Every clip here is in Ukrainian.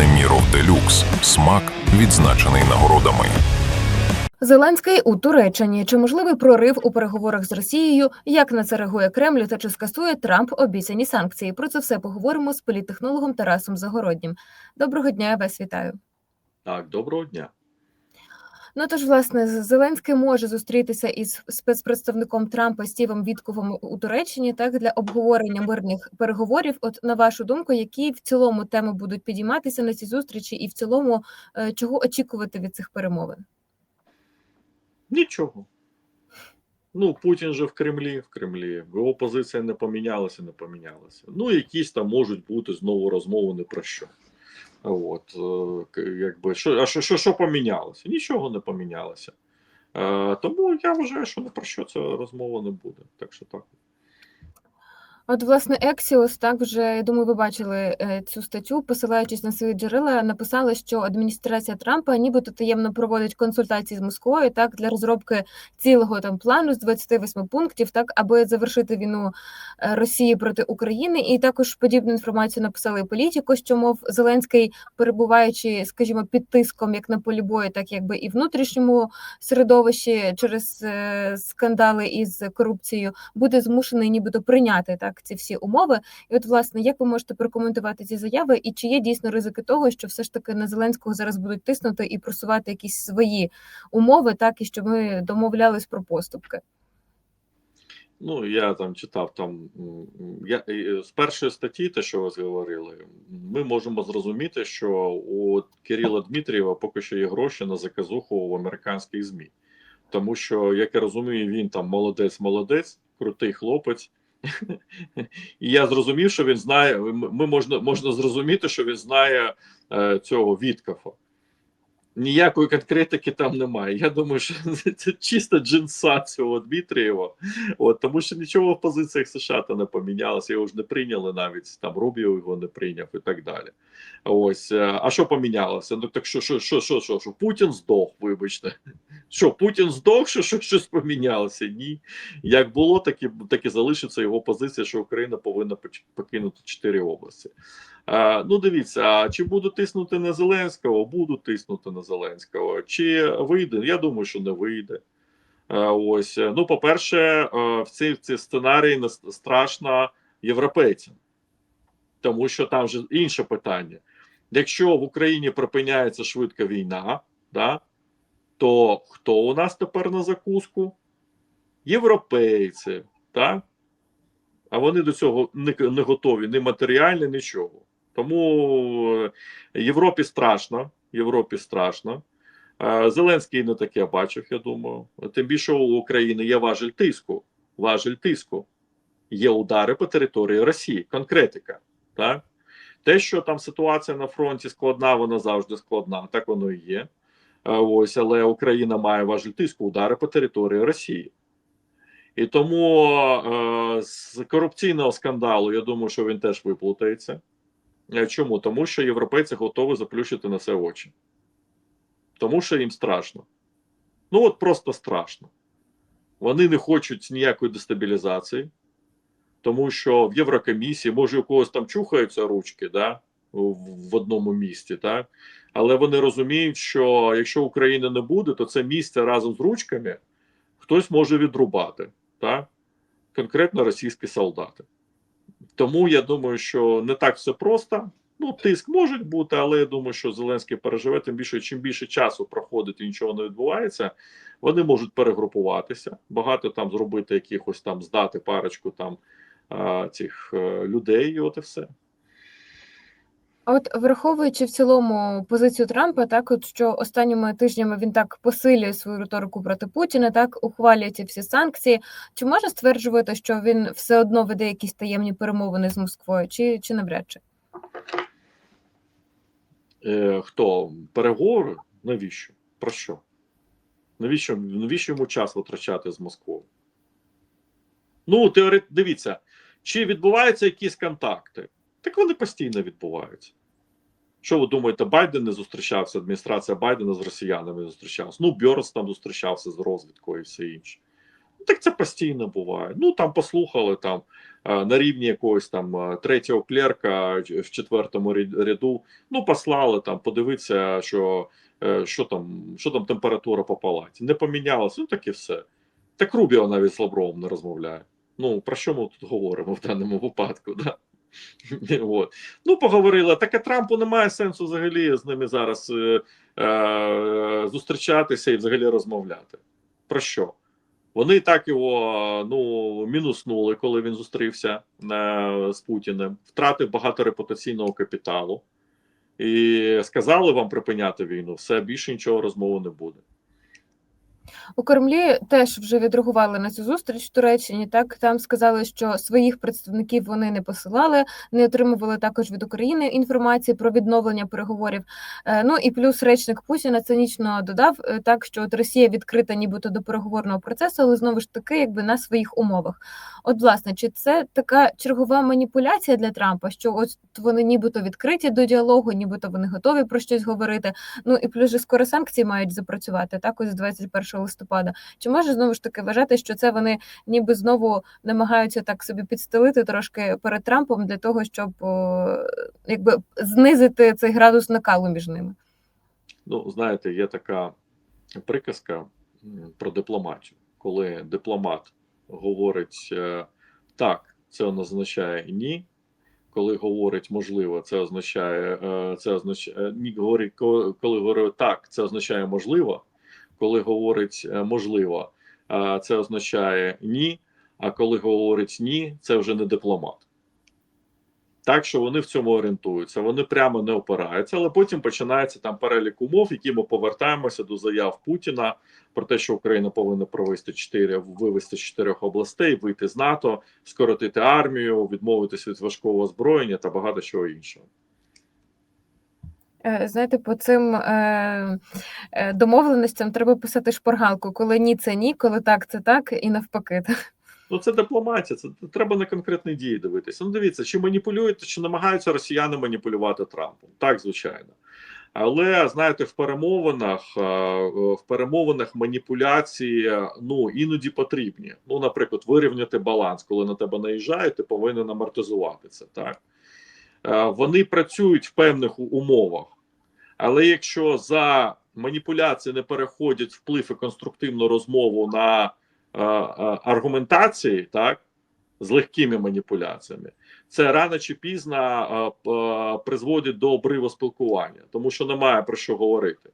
Неміров Делюкс. Смак відзначений нагородами. Зеленський у Туреччині. Чи можливий прорив у переговорах з Росією? Як на це реагує Кремль та чи скасує Трамп обіцяні санкції? Про це все поговоримо з політтехнологом Тарасом Загороднім. Доброго дня, я вас вітаю. Так, доброго дня. Ну тож, власне, Зеленський може зустрітися із спецпредставником Трампа Стівом Вітковим у Туреччині так для обговорення мирних переговорів. От на вашу думку, які в цілому теми будуть підійматися на цій зустрічі, і в цілому е, чого очікувати від цих перемовин? Нічого. Ну, Путін же в Кремлі, в Кремлі. Його позиція не помінялася, не помінялася. Ну, якісь там можуть бути знову розмови не про що. От, е, якби, що, а що, що, що помінялося? Нічого не помінялося. Е, тому я вважаю, що не про що ця розмова не буде. Так що так. От, власне, Ексіос, так вже я думаю, ви бачили е, цю статтю, посилаючись на свої джерела, написала, що адміністрація Трампа нібито таємно проводить консультації з Москвою так для розробки цілого там плану з 28 пунктів, так аби завершити війну е, Росії проти України. І також подібну інформацію написали і політико, що мов Зеленський, перебуваючи, скажімо, під тиском як на полі бою, так якби і внутрішньому середовищі через е, скандали із корупцією, буде змушений нібито прийняти так ці всі умови. І от, власне, як ви можете прокоментувати ці заяви, і чи є дійсно ризики того, що все ж таки на Зеленського зараз будуть тиснути і просувати якісь свої умови, так і щоб ми домовлялись про поступки? Ну, я там читав там я, е, з першої статті, те, що ви говорили, ми можемо зрозуміти, що у Кирила Дмитрієва поки що є гроші на заказуху в американських ЗМІ. Тому що, як я розумію, він там молодець-молодець, крутий хлопець. І я зрозумів, що він знає. Ми можна можна зрозуміти, що він знає е, цього Віткафа. Ніякої конкретики там немає. Я думаю, що це чисто джинса цього Дмитрієва. От, тому що нічого в позиціях США то не помінялося, його ж не прийняли навіть там Рубіо його не прийняв і так далі. Ось, е, а що помінялося? Ну так що, що, що, що, що, що Путін здох, вибачте. Що Путін здох, що, що щось помінялося? Ні. Як було, так і, так і залишиться його позиція, що Україна повинна покинути чотири області. А, ну, дивіться, чи буду тиснути на Зеленського? Буду тиснути на Зеленського. Чи вийде? Я думаю, що не вийде. Е, Ось, е, ну, по-перше, е, в цей, в цей сценарій страшно європейцям, тому що там вже інше питання. Якщо в Україні припиняється швидка війна, да, то хто у нас тепер на закуску? Європейці, так? А вони до цього не, не готові ні матеріально, нічого. Тому е, Європі страшно. Європі страшно. Е, Зеленський не таке бачив, я думаю. Тим більше у України є важель тиску. Важель тиску. Є удари по території Росії, конкретика. Так? Те, що там ситуація на фронті складна, вона завжди складна, так воно і є. Е, Ось, але Україна має важель тиску, удари по території Росії. І тому е, з корупційного скандалу, я думаю, що він теж виплутається. Е, Чому? Тому що європейці готові заплющити на це очі. Тому що їм страшно. Ну от просто страшно. Вони не хочуть ніякої дестабілізації, тому що в Єврокомісії, може, у когось там чухаються ручки, да, в, одному місті, так? але вони розуміють, що якщо України не буде, то це місце разом з ручками хтось може відрубати, так? конкретно російські солдати. Тому я думаю, що не так все просто. Ну, тиск може бути, але я думаю, що Зеленський переживе, тим більше, чим більше часу проходить і нічого не відбувається, вони можуть перегрупуватися, багато там зробити якихось там, здати парочку там цих е, людей, і от і все. От враховуючи в цілому позицію Трампа, так от що останніми тижнями він так посилює свою риторику проти Путіна, так ухвалює ці всі санкції. Чи можна стверджувати, що він все одно веде якісь таємні перемовини з Москвою, чи, чи навряд чи? Е, хто? Переговори? Навіщо? Про що? Навіщо, навіщо йому час витрачати з Москвою? Ну, теорет, дивіться, чи відбуваються якісь контакти? Так вони постійно відбуваються. Що ви думаєте, Байден не зустрічався, адміністрація Байдена з росіянами не зустрічалася? Ну, Бьорс там зустрічався з розвідкою і все інше. Ну, так це постійно буває. Ну, там послухали, там е, на рівні якогось там е, третього клерка в четвертому ряду. Ну, послали там, подивитися, що, е, що там, що там температура по палаті. Не помінялося, ну так і все. Так Рубіо навіть з Лавровим не розмовляє. Ну, про що ми тут говоримо в даному випадку? Да? От. Ну, поговорили. Так і Трампу немає сенсу взагалі з ними зараз е, е, зустрічатися і взагалі розмовляти. Про що? Вони так його ну, мінуснули, коли він зустрівся е, з Путіним, втратив багато репутаційного капіталу і сказали вам припиняти війну, все більше нічого розмови не буде. У Кремлі теж вже відреагували на цю зустріч в Туреччині. Так там сказали, що своїх представників вони не посилали, не отримували також від України інформації про відновлення переговорів. Е, Ну і плюс речник Путіна цинічно додав е, так, що от Росія відкрита, нібито до переговорного процесу, але знову ж таки, якби на своїх умовах. От, власне, чи це така чергова маніпуляція для Трампа, що от вони нібито відкриті до діалогу, нібито вони готові про щось говорити. Ну і плюс же скоро санкції мають запрацювати так, ось з 21 листопада. Чи може знову ж таки вважати, що це вони ніби знову намагаються так собі підстелити трошки перед Трампом для того, щоб якби знизити цей градус накалу між ними? Ну, знаєте, є така приказка про дипломатію, коли дипломат говорить е, так, це означає ні. Коли говорить можливо, це означає е, це означає ні. Говорить, ко- коли говорить так, це означає можливо. Коли говорить е, можливо, е, це означає ні. А коли говорить ні, це вже не дипломат. Так що вони в цьому орієнтуються, вони прямо не опираються, але потім починається там перелік умов, які ми повертаємося до заяв Путіна про те, що Україна повинна провести чотири вивести з чотирьох областей, вийти з НАТО, скоротити армію, відмовитись від важкого озброєння та багато чого іншого. Е, Знаєте, по цим е, е, домовленостям треба писати шпаргалку, коли ні, це ні, коли так, це так, і навпаки. Ну це дипломатія, це треба на конкретні дії дивитися. Ну дивіться, чи маніпулюють, чи намагаються росіяни маніпулювати Трампом? Так, звичайно. Але знаєте, в перемовинах в перемовинах маніпуляції ну іноді потрібні. Ну, наприклад, вирівняти баланс, коли на тебе наїжджають, ти повинен амортизувати це. Так вони працюють в певних умовах, але якщо за маніпуляції не переходять вплив і конструктивну розмову на е, е, аргументації, так з легкими маніпуляціями, це рано чи пізно е, е, призводить до обриву спілкування, тому що немає про що говорити.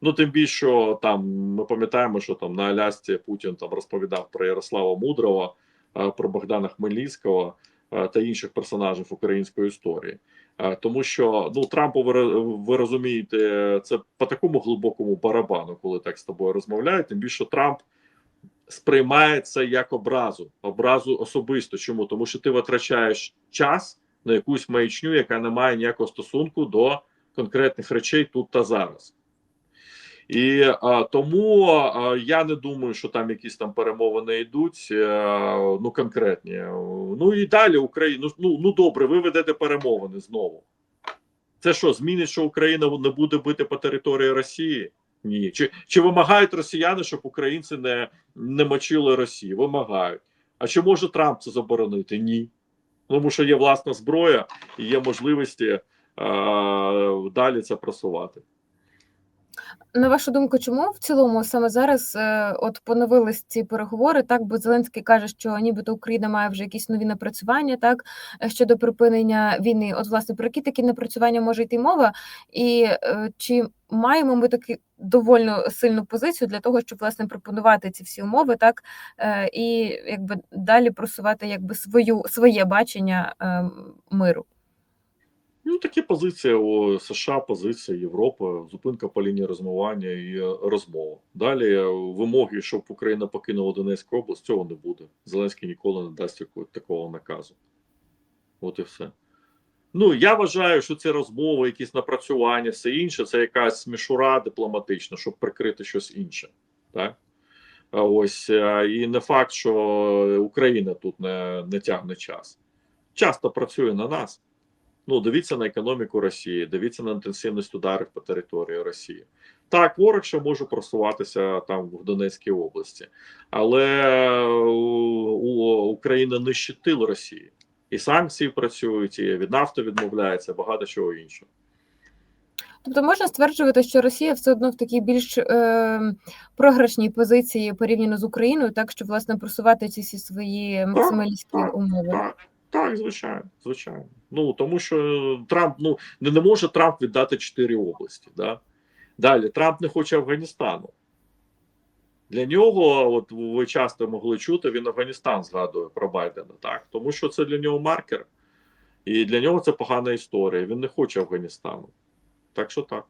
Ну тим більше там ми пам'ятаємо, що там на Алясці Путін там розповідав про Ярослава Мудрого, е, про Богдана Хмельницького е, та інших персонажів української історії. Е, Тому що ну Трампу ви, ви розумієте, це по такому глибокому барабану, коли так з тобою розмовляють. Тим більше Трамп сприймає це як образу, образу особисто. Чому? Тому що ти витрачаєш час на якусь маячню, яка не має ніякого стосунку до конкретних речей тут та зараз. І а, тому а, я не думаю, що там якісь там перемовини йдуть. а, ну конкретні. Ну і далі Україна. Ну, ну добре, ви ведете перемовини знову. Це що, змінить, що Україна не буде бити по території Росії? Ні. Чи, чи вимагають росіяни, щоб українці не, не мочили Росію? Вимагають. А чи може Трамп це заборонити? Ні. Тому що є власна зброя і є можливості е, далі це просувати. На вашу думку, чому в цілому саме зараз е, от поновились ці переговори? Так, бо Зеленський каже, що нібито Україна має вже якісь нові напрацювання, так е, щодо припинення війни. От, власне, про які такі напрацювання може йти мова, і е, чи маємо ми таки довольно сильну позицію для того, щоб власне пропонувати ці всі умови, так і якби далі просувати якби свою своє бачення е, миру? Ну, такі позиції у США, позиція Європи, зупинка по лінії розмивання і розмова. Далі вимоги, щоб Україна покинула Донецьку область, цього не буде. Зеленський ніколи не дасть такого наказу. От і все. Ну, я вважаю, що ці розмови, якісь напрацювання, все інше, це якась мішура дипломатична, щоб прикрити щось інше. Так? Ось е, і не факт, що Україна тут не, не тягне час. Часто працює на нас. Ну, дивіться на економіку Росії, дивіться на інтенсивність ударів по території Росії. Так, ворог ще може просуватися там в Донецькій області, але у, Україна нищить тил Росії. І санкції працюють, і від нафти відмовляється, багато чого іншого. Тобто можна стверджувати, що Росія все одно в такій більш е, програшній позиції порівняно з Україною, так що власне просувати ці всі свої максималістські так, умови. Так, звичайно, звичайно. Ну тому що Трамп ну не, не може Трамп віддати чотири області. Да? Далі Трамп не хоче Афганістану. Для нього, от ви часто могли чути, він Афганістан згадує про Байдена, так тому що це для нього маркер, і для нього це погана історія. Він не хоче Афганістану. Так що так.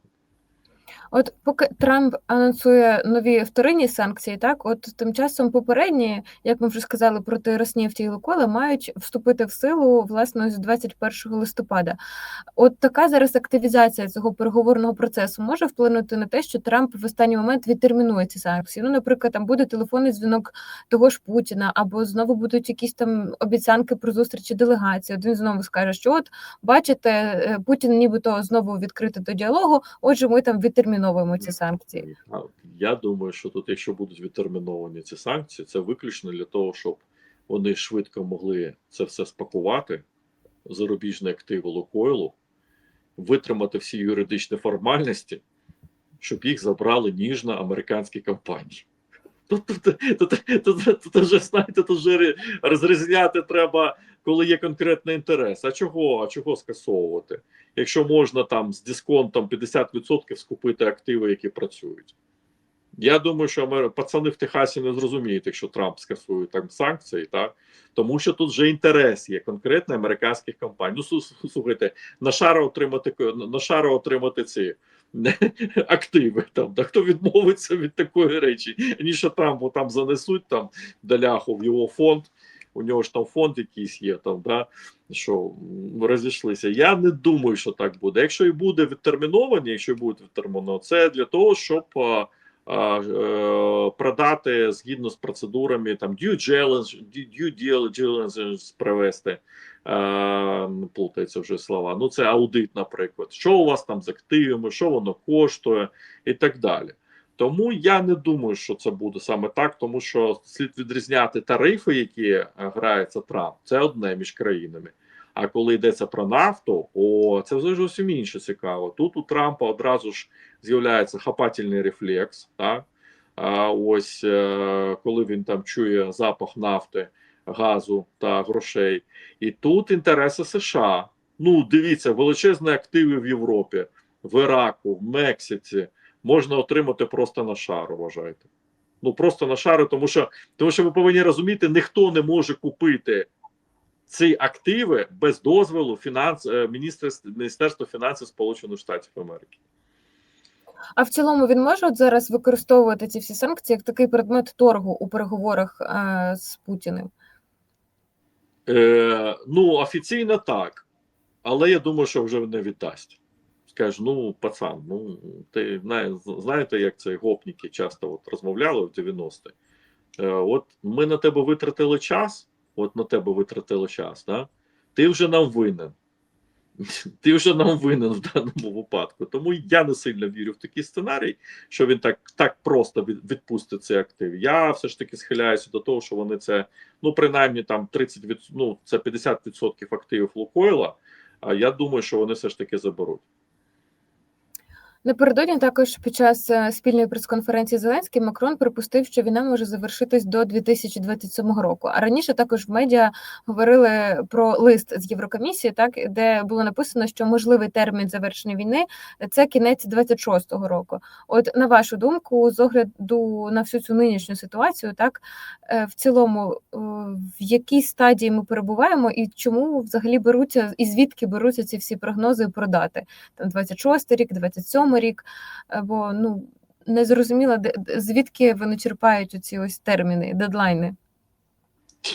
От поки Трамп анонсує нові вторинні санкції, так от тим часом попередні, як ми вже сказали, проти Роснефті і Лукола мають вступити в силу власне з 21 листопада. От така зараз активізація цього переговорного процесу може вплинути на те, що Трамп в останній момент відтермінує ці санкції. Ну, наприклад, там буде телефонний дзвінок того ж Путіна, або знову будуть якісь там обіцянки про зустрічі делегації. Один знову скаже, що от бачите, е, Путін нібито знову відкрити до діалогу. Отже, ми там відтерміновуємо ці санкції. Я думаю, що тут, якщо будуть відтерміновані ці санкції, це виключно для того, щоб вони швидко могли це все спакувати, зарубіжні активи Лукойлу, витримати всі юридичні формальності, щоб їх забрали ніжно американські компанії. Тут, тут, тут, тут, тут, тут вже знаєте, тут вже розрізняти треба, коли є конкретний інтерес. А чого? А чого скасовувати? Якщо можна там з дисконтом 50% скупити активи, які працюють. Я думаю, що амер... пацани в Техасі не зрозуміють, якщо Трамп скасує там санкції, так тому що тут вже інтерес є конкретно американських компаній. Ну слухайте, на шара отримати на шара отримати ці активи. Там да хто відмовиться від такої речі, ніж Трампу там занесуть там доляху в його фонд. У нього ж там фонд якийсь є, там да що розійшлися. Я не думаю, що так буде. Якщо і буде відтерміновані, якщо буде відтерміновано, це для того, щоб продати згідно з процедурами там due diligence, due diligence. Е, плутаються вже слова. Ну, це аудит, наприклад. Що у вас там з активами, що воно коштує, і так далі. Тому я не думаю, що це буде саме так, тому що слід відрізняти тарифи, які е, грається Трамп, це одне між країнами. А коли йдеться про нафту, о, це вже зовсім інше цікаво. Тут у Трампа одразу ж з'являється хапательний рефлекс. Так? А ось е, коли він там чує запах нафти, газу та грошей. І тут інтереси США. Ну, дивіться, величезні активи в Європі, в Іраку, в Мексиці можна отримати просто на шару, вважайте. Ну просто на шару, тому що тому що ви повинні розуміти, ніхто не може купити ці активи без дозволу фінанс е, міністерства фінансів Сполучених Штатів Америки. А в цілому він може от зараз використовувати ці всі санкції як такий предмет торгу у переговорах е, з Путіним. Е, ну, офіційно так, але я думаю, що вже не віддасть. Скаже, ну, пацан, ну ти знає- знаєте, як це гопніки часто от розмовляли в 90-ті. Е, от ми на тебе витратили час, от на тебе витратили час, да? ти вже нам винен. Ти вже нам винен в даному випадку. Тому я не сильно вірю в такий сценарій, що він так так просто відпустить цей актив. Я все ж таки схиляюся до того, що вони це, ну принаймні там 30 від, ну це 50% активів Лукойла. А я думаю, що вони все ж таки заберуть. Напередодні також під час е, спільної прес-конференції Зеленський Макрон припустив, що війна може завершитись до 2027 року. А раніше також в медіа говорили про лист з Єврокомісії, так де було написано, що можливий термін завершення війни це кінець 26-го року. От на вашу думку, з огляду на всю цю нинішню ситуацію, так е, в цілому, е, в якій стадії ми перебуваємо, і чому взагалі беруться і звідки беруться ці всі прогнози про дати? Там 26 рік, 27 рік, е, бо ну не зрозуміло, звідки вони черпають оці ось терміни, дедлайни.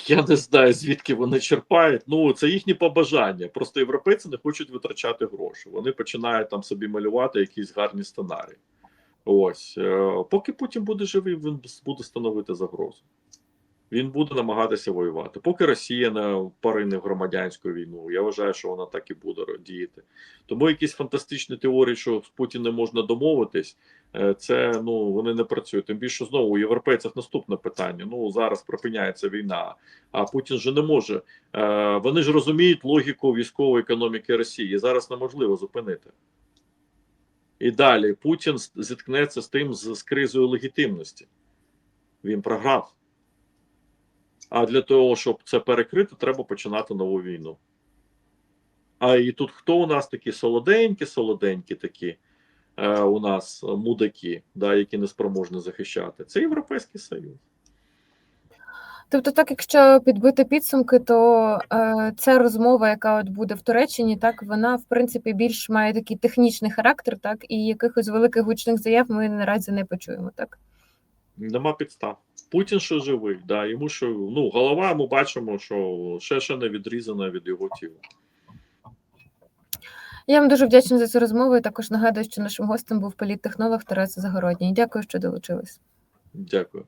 Я не знаю, звідки вони черпають. Ну, це їхні побажання. Просто європейці не хочуть витрачати гроші. Вони починають там собі малювати якісь гарні сценарії. Ось. Е, Поки Путін буде живий, він буде становити загрозу. Він буде намагатися воювати. Поки Росія не порине в громадянську війну, я вважаю, що вона так і буде діяти. Тому якісь фантастичні теорії, що з Путіним можна домовитись, е, це ну вони не працюють. Тим більше знову у європейців наступне питання. Ну зараз припиняється війна, а Путін же не може. Е, Вони ж розуміють логіку військової економіки Росії. Зараз неможливо зупинити. І далі Путін зіткнеться з тим з, з кризою легітимності. Він програв. А для того, щоб це перекрити, треба починати нову війну. А і тут хто у нас такі солоденькі, солоденькі такі е, у нас мудаки, да, які не спроможні захищати? Це Європейський Союз. Тобто, так, якщо підбити підсумки, то е, ця розмова, яка от буде в Туреччині, так вона в принципі більш має такий технічний характер, так і якихось великих гучних заяв ми наразі не почуємо. Так Нема підстав. Путін ще живий, да, йому що ну, голова, ми бачимо, що ще ще не відрізана від його тіла. я вам дуже вдячна за цю розмову. і Також нагадую, що нашим гостем був політтехнолог Тарас Загородній. Дякую, що долучились. Дякую.